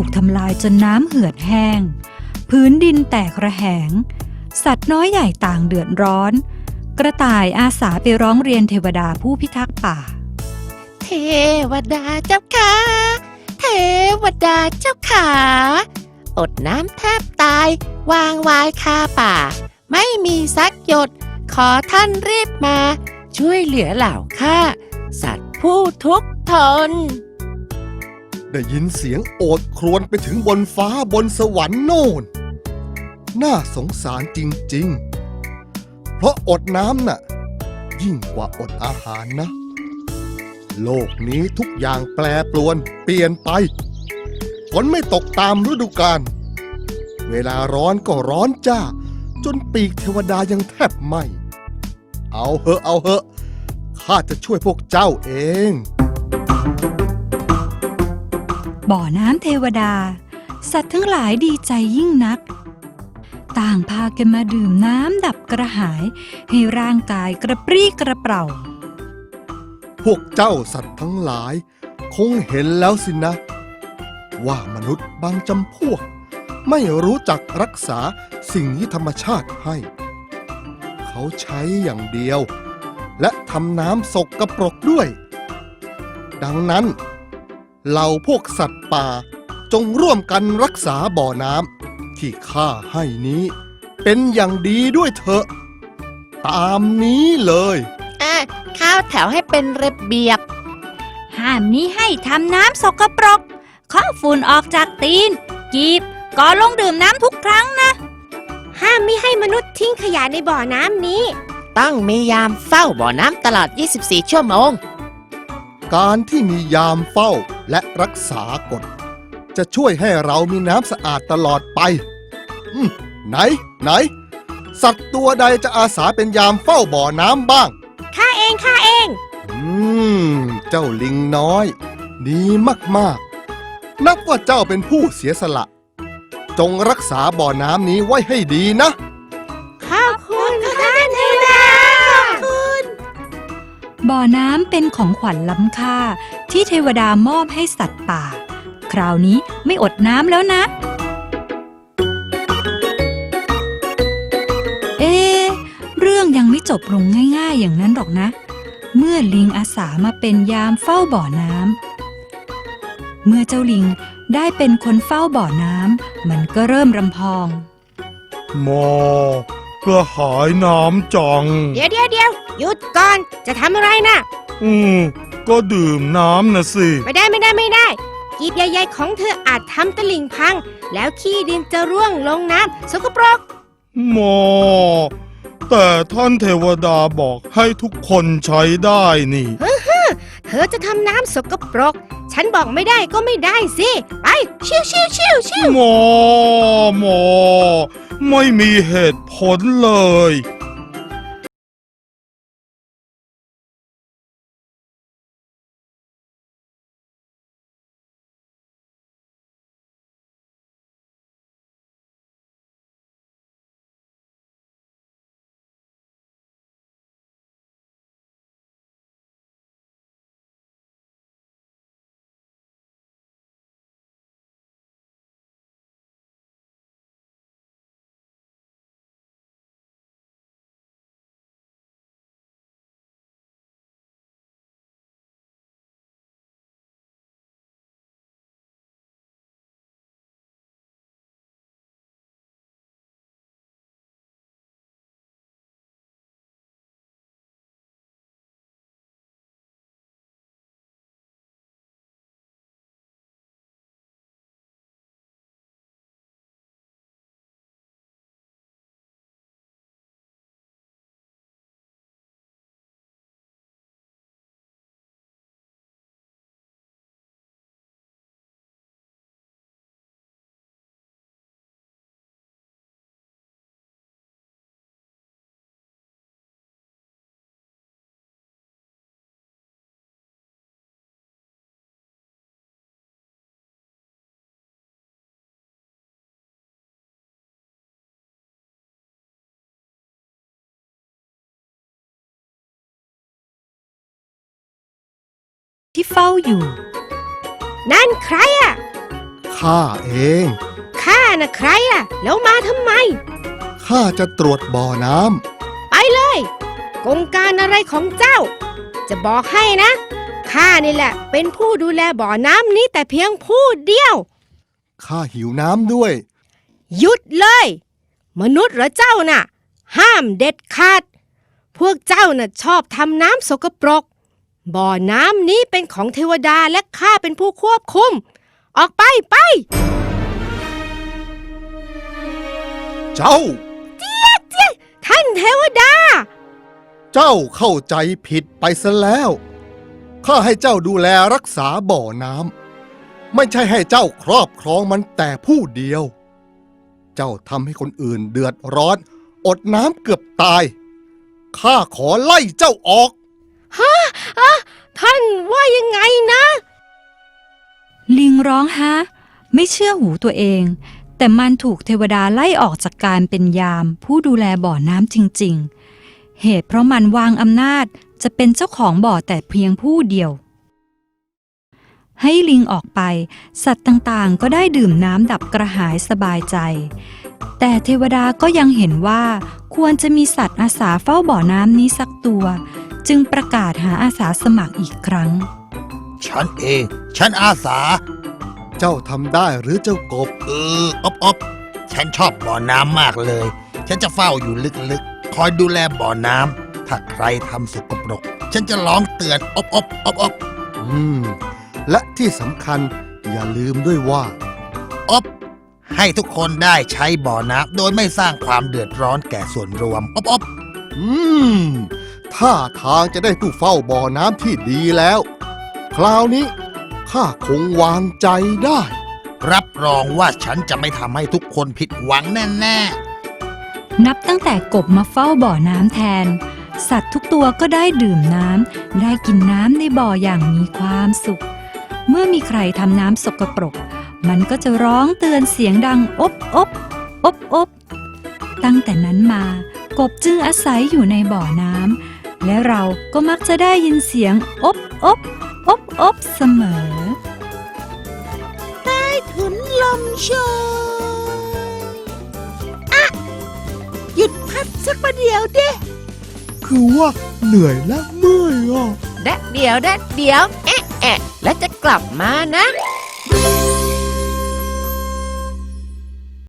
ถูกทำลายจนน้ำเหือดแห้ง พื้นดินแตกระแหง สัตว์น้อยใหญ่ต่างเดือดร้อน กระต่ายอาสาไปร้องเรียนเทวดาผู้พิทักษ์ป่า เทวดาเจ้าขาเทวดาเจ้าขาอดน้ำแทบตาย วางวายคาป่า ไม่มีสักหยด ขอท่านรีบมา ช่วยเหลือเหล่าข้าสัตว์ผู้ทุกข์ทน ได้ยินเสียงโอดครวญไปถึงบนฟ้าบนสวรรค์โน่น น่าสงสารจริง ๆ เพราะอดน้ำน่ะ ยิ่งกว่าอดอาหารนะ โลกนี้ทุกอย่างแปรปรวนเปลี่ยนไป ฝนไม่ตกตามฤดูกาล เวลาร้อนก็ร้อนจ้า จนปีกเทวดายังแทบไหมเอาเหอะเอาเหอะ ข้าจะช่วยพวกเจ้าเอง บ่อน้ำเทวดา สัตว์ทั้งหลายดีใจยิ่งนัก ต่างพากันมาดื่มน้ำดับกระหาย ให้ร่างกายกระปรี้กระเปร่า พวกเจ้าสัตว์ทั้งหลาย คงเห็นแล้วสินะ ว่ามนุษย์บางจำพวก ไม่รู้จักรักษาสิ่งที่ธรรมชาติให้ เขาใช้อย่างเดียว และทำน้ำสกกระปรกด้วย ดังนั้น เหล่าพวกสัตว์ป่า จงร่วมกันรักษาบ่อน้ำที่ข้าให้นี้ เป็นอย่างดีด้วยเถอะ ตามนี้เลยอะข้าวแถวให้เป็นระเบียบ ห้ามมิให้ทำน้ำสกปรกเคาะฝุ่นออกจากตีน กีบก่อนลงดื่มน้ำทุกครั้งนะ ห้ามไม่ให้มนุษย์ทิ้งขยะในบ่อน้ำนี้ ต้องมียามเฝ้าบ่อน้ำตลอด 24 ชั่วโมง การที่มียามเฝ้า และรักษากฎ จะช่วยให้เรามีน้ำสะอาดตลอดไป อืมไหน ไหน สัตว์ตัวใดจะอาสาเป็นยามเฝ้าบ่อน้ำบ้าง ข้าเองข้าเอง อืม เจ้าลิงน้อย ดีมากๆ นับว่าเจ้าเป็นผู้เสียสละ จงรักษาบ่อน้ำนี้ไว้ให้ดีนะ บ่อน้ำเป็นของขวัญล้ำค่า ที่เทวดามอบให้สัตว์ป่า คราวนี้ไม่อดน้ำแล้วนะ เอะเรื่องยังไม่จบลงง่าย ๆ อย่างนั้นหรอกนะ เมื่อลิงอาสามาเป็นยามเฝ้าบ่อน้ำเมื่อเจ้าลิงได้เป็นคนเฝ้าบ่อน้ำมันก็เริ่มรำพองหมอกระหายน้ำจัง เดี๋ยวเดี๋ยวเดี๋ยว หยุดก่อนจะทำอะไรนะอืม ก็ดื่มน้ำนะสิ ไม่ได้ไม่ได้ไม่ได้ กีบใหญ่ๆของเธออาจทำตะลิ่งพัง แล้วขี้ดินจะร่วงลงน้ำสกปรก หมอ แต่ท่านเทวดาบอกให้ทุกคนใช้ได้นี่ เธอจะทำน้ำสกปรก ฉันบอกไม่ได้ก็ไม่ได้สิ ไปชิวชิวชิวชิวหมอ หมอ ไม่มีเหตุผลเลย ที่เฝ้าอยู่ นั่นใครอะข้าเอง ข้าน่ะใครล่ะแล้วมาทำไม ข้าจะตรวจบ่อน้ไปเลยกงการอะไรของเจ้า จะบอกให้นะข้านี่แหละ เป็นผู้ดูแลบ่อน้ำนี้แต่เพียงผู้เดียวำข้าหิวน้ำด้วย หยุดเลย มนุษย์เหรอเจ้าน่ะ ห้ามเด็ดขาด พวกเจ้าน่ะชอบทำน้ำสกปรก บ่อน้ำนี้เป็นของเทวดาและข้าเป็นผู้ควบคุม ออกไปไป เจ้า ท่านเทวดา เจ้าเข้าใจผิดไปซะแล้ว ข้าให้เจ้าดูแลรักษาบ่อน้ำ ไม่ใช่ให้เจ้าครอบครองมันแต่ผู้เดียว เจ้าทำให้คนอื่นเดือดร้อน อดน้ำเกือบตาย ข้าขอไล่เจ้าออก ท่านว่ายังไงนะ ลิงร้องฮะ ไม่เชื่อหูตัวเอง แต่มันถูกเทวดาไล่ออกจากการเป็นยาม ผู้ดูแลบ่อน้ำจริง ๆ เหตุเพราะมันวางอำนาจจะเป็นเจ้าของบ่อแต่เพียงผู้เดียว ให้ลิงออกไป สัตว์ต่างๆ ก็ได้ดื่มน้ำดับกระหายสบายใจ แต่เทวดาก็ยังเห็นว่า ควรจะมีสัตว์อาสาเฝ้าบ่อน้ำนี้สักตัว จึงประกาศหาอาสาสมัครอีกครั้ง ฉันเอง ฉันอาสา เจ้าทำได้หรือเจ้ากบ เอออบอบฉันชอบบ่อน้ำมากเลย ฉันจะเฝ้าอยู่ลึกๆ คอยดูแลบ่อน้ำถ้าใครทำสกปรก ฉันจะร้องเตือนอบอบอบอบอืม และที่สำคัญอย่าลืมด้วยว่า อบให้ทุกคนได้ใช้บ่อน้ำโดยไม่สร้างความเดือดร้อนแก่ส่วนรวมอบอบอืม ท่าทางจะได้ผู้เฝ้าบ่อน้ำที่ดีแล้ว คราวนี้ข้าคงวางใจได้ รับรองว่าฉันจะไม่ทำให้ทุกคนผิดหวังแน่นับตั้งแต่กบมาเฝ้าบ่อน้ำแทน สัตว์ทุกตัวก็ได้ดื่มน้ำได้กินน้ำในบ่ออย่างมีความสุข เมื่อมีใครทำน้ำสกปรก มันก็จะร้องเตือนเสียงดังอบอบอบอบตั้งแต่นั้นมากบจึงอาศัยอยู่ในบ่อน้ำ และเราก็มักจะได้ยินเสียงอบอบอบอบเสมอถุนลมโชยอะหยุดพักสักประเดี๋ยวเด้คือว่าเหนื่อยและเมื่อยอะ แดดเดี๋ยวแดดเดี๋ยว แอะแอะแล้วจะกลับมานะ